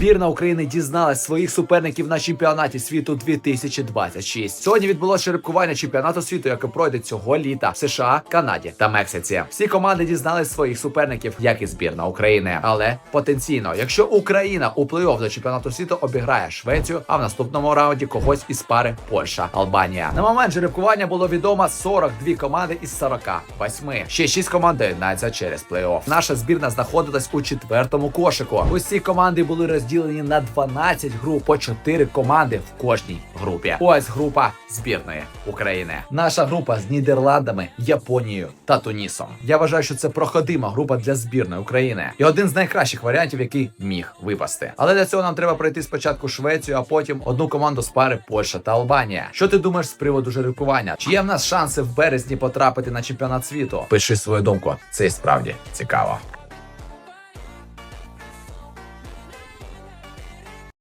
Збірна України дізналась своїх суперників на чемпіонаті світу 2026. Сьогодні відбулося жеребкування чемпіонату світу, яке пройде цього літа в США, Канаді та Мексиці. Всі команди дізнались своїх суперників, як і збірна України. Але потенційно, якщо Україна у плей-офф до чемпіонату світу обіграє Швецію, а в наступному раунді когось із пари Польща, Албанія. На момент жеребкування було відомо 42 команди із 48. Ще 6 команд доєднаються через плей-офф. Наша збірна знаходилась у четвертому кошику. Усі команди були розділені на 12 груп по 4 команди в кожній групі. Ось група збірної України. Наша група з Нідерландами, Японією та Тунісом. Я вважаю, що це проходима група для збірної України і один з найкращих варіантів, який міг випасти. Але для цього нам треба пройти спочатку Швецію, а потім одну команду з пари Польща та Албанія. Що ти думаєш з приводу жеребкування? Чи є в нас шанси в березні потрапити на чемпіонат світу? Пиши свою думку, це і справді цікаво.